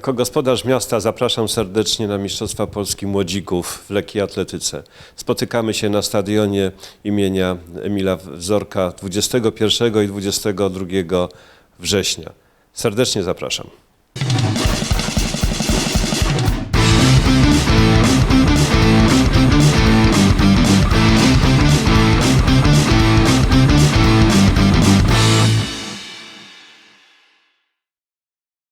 Jako gospodarz miasta zapraszam serdecznie na Mistrzostwa Polski Młodzików w lekkiej atletyce. Spotykamy się na stadionie imienia Emila Wzorka 21 i 22 września. Serdecznie zapraszam.